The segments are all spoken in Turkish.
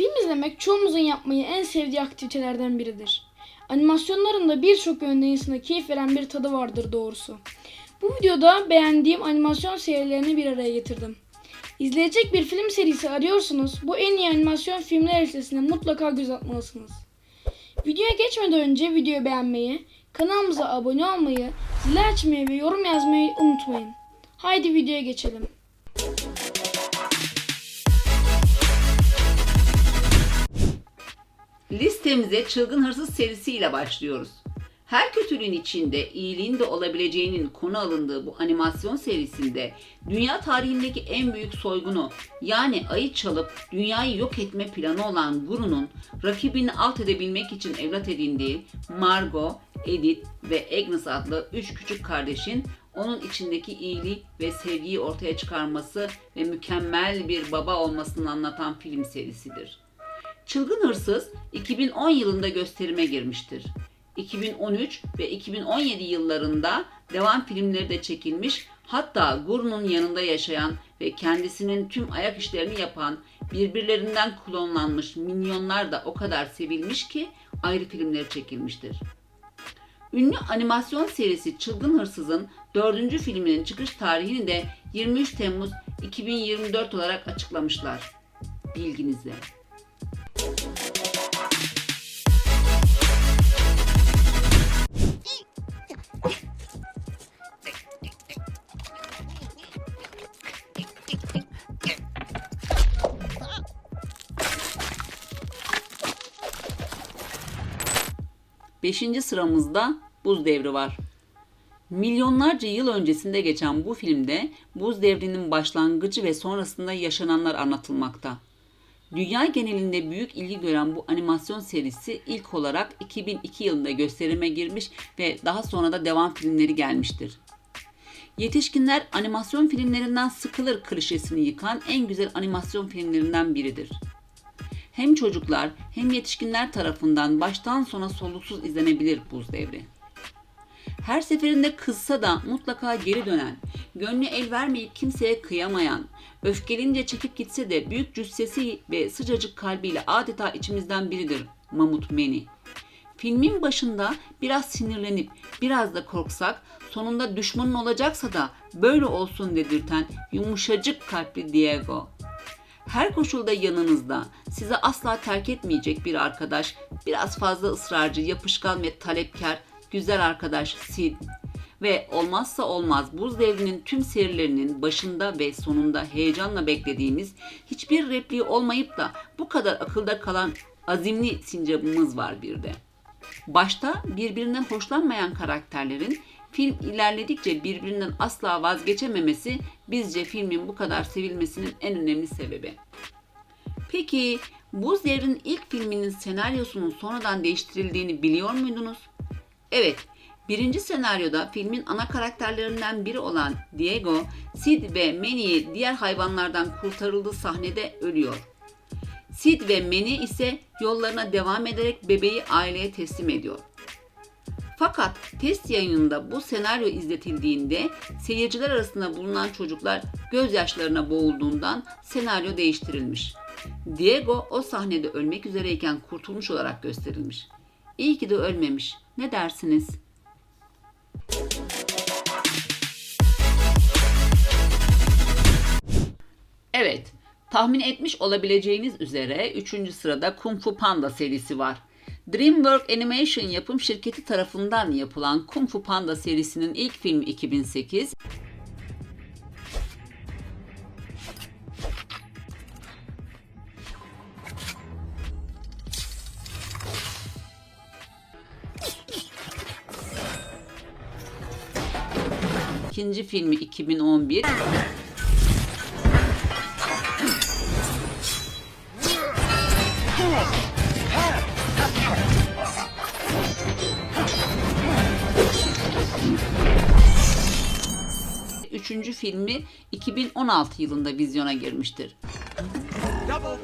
Film izlemek çoğumuzun yapmayı en sevdiği aktivitelerden biridir. Animasyonların da birçok yönde insana keyif veren bir tadı vardır doğrusu. Bu videoda beğendiğim animasyon serilerini bir araya getirdim. İzleyecek bir film serisi arıyorsanız bu en iyi animasyon filmler listesine mutlaka göz atmalısınız. Videoya geçmeden önce videoyu beğenmeyi, kanalımıza abone olmayı, zil açmayı ve yorum yazmayı unutmayın. Haydi videoya geçelim. Listemize Çılgın Hırsız serisiyle başlıyoruz. Her kötülüğün içinde iyiliğin de olabileceğinin konu alındığı bu animasyon serisinde dünya tarihindeki en büyük soygunu yani ayı çalıp dünyayı yok etme planı olan Guru'nun rakibini alt edebilmek için evlat edindiği Margot, Edith ve Agnes adlı üç küçük kardeşin onun içindeki iyiliği ve sevgiyi ortaya çıkarması ve mükemmel bir baba olmasını anlatan film serisidir. Çılgın Hırsız 2010 yılında gösterime girmiştir. 2013 ve 2017 yıllarında devam filmleri de çekilmiş. Hatta Guru'nun yanında yaşayan ve kendisinin tüm ayak işlerini yapan birbirlerinden klonlanmış minyonlar da o kadar sevilmiş ki ayrı filmleri çekilmiştir. Ünlü animasyon serisi Çılgın Hırsız'ın 4. filminin çıkış tarihini de 23 Temmuz 2024 olarak açıklamışlar. Bilginize. Beşinci sıramızda Buz Devri var. Milyonlarca yıl öncesinde geçen bu filmde buz devrinin başlangıcı ve sonrasında yaşananlar anlatılmakta. Dünya genelinde büyük ilgi gören bu animasyon serisi ilk olarak 2002 yılında gösterime girmiş ve daha sonra da devam filmleri gelmiştir. Yetişkinler animasyon filmlerinden sıkılır klişesini yıkan en güzel animasyon filmlerinden biridir hem çocuklar hem yetişkinler tarafından baştan sona soluksuz izlenebilir Buz Devri. Her seferinde kızsa da mutlaka geri dönen, gönlü el vermeyip kimseye kıyamayan, öfkelince çekip gitse de büyük cüssesi ve sıcacık kalbiyle adeta içimizden biridir Mamut Meni. Filmin başında biraz sinirlenip biraz da korksak, sonunda düşmanın olacaksa da böyle olsun dedirten yumuşacık kalpli Diego her koşulda yanınızda, sizi asla terk etmeyecek bir arkadaş, biraz fazla ısrarcı, yapışkan ve talepkar, güzel arkadaş Sid. Ve olmazsa olmaz buz devrinin tüm serilerinin başında ve sonunda heyecanla beklediğimiz hiçbir repliği olmayıp da bu kadar akılda kalan azimli sincabımız var bir de. Başta birbirinden hoşlanmayan karakterlerin film ilerledikçe birbirinden asla vazgeçememesi bizce filmin bu kadar sevilmesinin en önemli sebebi. Peki Buz Devri'nin ilk filminin senaryosunun sonradan değiştirildiğini biliyor muydunuz? Evet, birinci senaryoda filmin ana karakterlerinden biri olan Diego, Sid ve Manny'i diğer hayvanlardan kurtarıldığı sahnede ölüyor. Sid ve Manny ise yollarına devam ederek bebeği aileye teslim ediyor. Fakat test yayınında bu senaryo izletildiğinde seyirciler arasında bulunan çocuklar gözyaşlarına boğulduğundan senaryo değiştirilmiş. Diego o sahnede ölmek üzereyken kurtulmuş olarak gösterilmiş. İyi ki de ölmemiş. Ne dersiniz? Evet, tahmin etmiş olabileceğiniz üzere 3. sırada Kung Fu Panda serisi var. DreamWorks Animation yapım şirketi tarafından yapılan Kung Fu Panda serisinin ilk filmi 2008, ikinci filmi 2011, üçüncü filmi 2016 yılında vizyona girmiştir. Double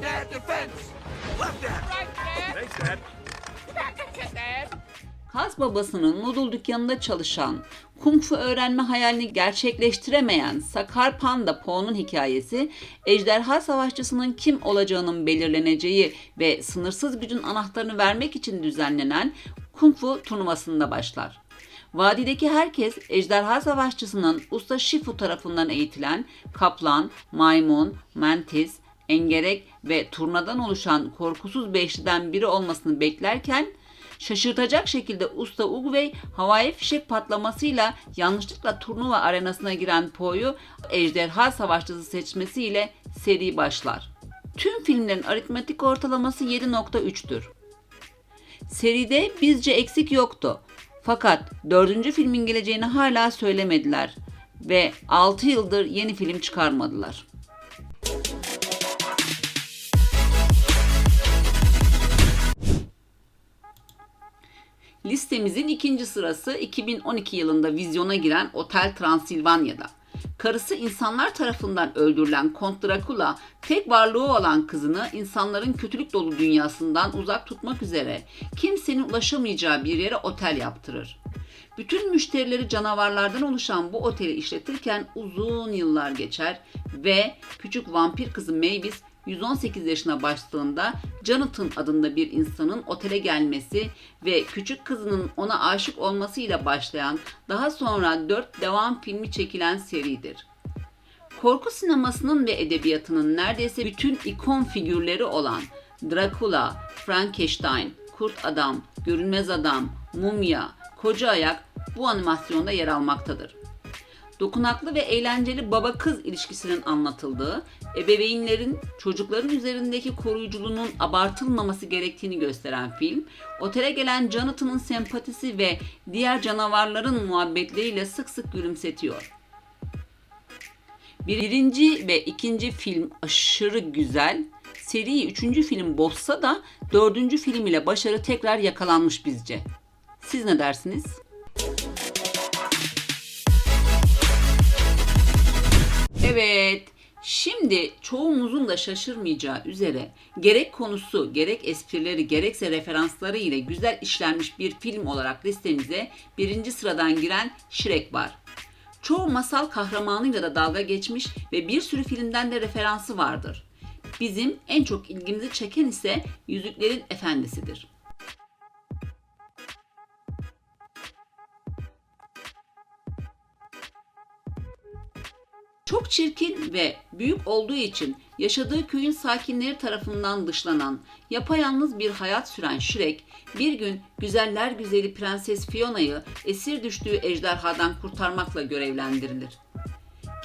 Kaz babasının noodle dükkanında çalışan Kung fu öğrenme hayalini gerçekleştiremeyen Sakar Panda Po'nun hikayesi, ejderha savaşçısının kim olacağının belirleneceği ve sınırsız gücün anahtarını vermek için düzenlenen Kung fu turnuvasında başlar. Vadideki herkes ejderha savaşçısının usta Shifu tarafından eğitilen kaplan, maymun, mantis, engerek ve turnadan oluşan korkusuz beşliden biri olmasını beklerken şaşırtacak şekilde usta Ugway havai fişek patlamasıyla yanlışlıkla turnuva arenasına giren Po'yu ejderha savaşçısı seçmesiyle seri başlar. Tüm filmlerin aritmetik ortalaması 7.3'tür. Seride bizce eksik yoktu. Fakat dördüncü filmin geleceğini hala söylemediler ve 6 yıldır yeni film çıkarmadılar. Listemizin ikinci sırası 2012 yılında vizyona giren Otel Transilvanya'da. Karısı insanlar tarafından öldürülen Kont Drakula tek varlığı olan kızını insanların kötülük dolu dünyasından uzak tutmak üzere kimsenin ulaşamayacağı bir yere otel yaptırır. Bütün müşterileri canavarlardan oluşan bu oteli işletirken uzun yıllar geçer ve küçük vampir kızı Mavis 118 yaşına başladığında Jonathan adında bir insanın otele gelmesi ve küçük kızının ona aşık olmasıyla başlayan daha sonra 4 devam filmi çekilen seridir. Korku sinemasının ve edebiyatının neredeyse bütün ikon figürleri olan Dracula, Frankenstein, Kurt Adam, Görünmez Adam, Mumya, Koca Ayak bu animasyonda yer almaktadır dokunaklı ve eğlenceli baba kız ilişkisinin anlatıldığı, ebeveynlerin çocukların üzerindeki koruyuculuğunun abartılmaması gerektiğini gösteren film, otele gelen Jonathan'ın sempatisi ve diğer canavarların muhabbetleriyle sık sık gülümsetiyor. Birinci ve ikinci film aşırı güzel. Seri üçüncü film bozsa da dördüncü film ile başarı tekrar yakalanmış bizce. Siz ne dersiniz? Evet, şimdi çoğumuzun da şaşırmayacağı üzere gerek konusu, gerek esprileri, gerekse referansları ile güzel işlenmiş bir film olarak listemize birinci sıradan giren Shrek var. Çoğu masal kahramanıyla da dalga geçmiş ve bir sürü filmden de referansı vardır. Bizim en çok ilgimizi çeken ise Yüzüklerin Efendisi'dir. Çok çirkin ve büyük olduğu için yaşadığı köyün sakinleri tarafından dışlanan, yapayalnız bir hayat süren Shrek, bir gün güzeller güzeli Prenses Fiona'yı esir düştüğü ejderhadan kurtarmakla görevlendirilir.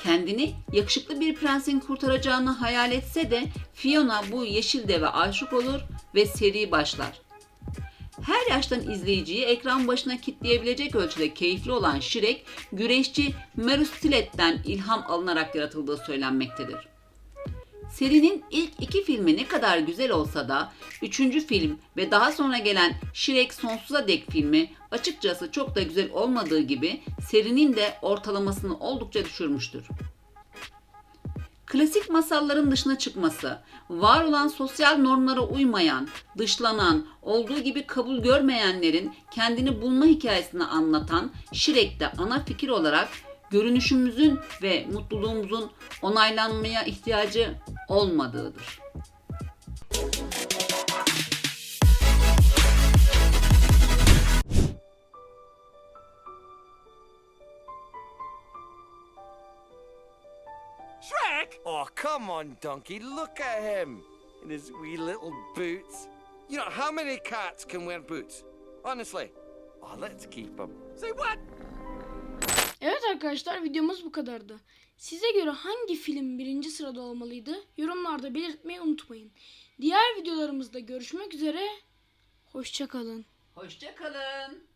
Kendini yakışıklı bir prensin kurtaracağını hayal etse de Fiona bu yeşil deve aşık olur ve seri başlar. Her yaştan izleyiciyi ekran başına kitleyebilecek ölçüde keyifli olan Shrek, güreşçi Meryl Streep'ten ilham alınarak yaratıldığı söylenmektedir. Serinin ilk iki filmi ne kadar güzel olsa da üçüncü film ve daha sonra gelen Shrek Sonsuza Dek filmi açıkçası çok da güzel olmadığı gibi serinin de ortalamasını oldukça düşürmüştür. Klasik masalların dışına çıkması, var olan sosyal normlara uymayan, dışlanan, olduğu gibi kabul görmeyenlerin kendini bulma hikayesini anlatan Shrek'te ana fikir olarak görünüşümüzün ve mutluluğumuzun onaylanmaya ihtiyacı olmadığıdır. Come on, donkey. Look at him in his wee little boots. You know, how many cats can wear boots? Honestly. Oh, let's keep him. Say what? Evet arkadaşlar videomuz bu kadardı. Size göre hangi film birinci sırada olmalıydı? Yorumlarda belirtmeyi unutmayın. Diğer videolarımızda görüşmek üzere. Hoşçakalın. Hoşçakalın.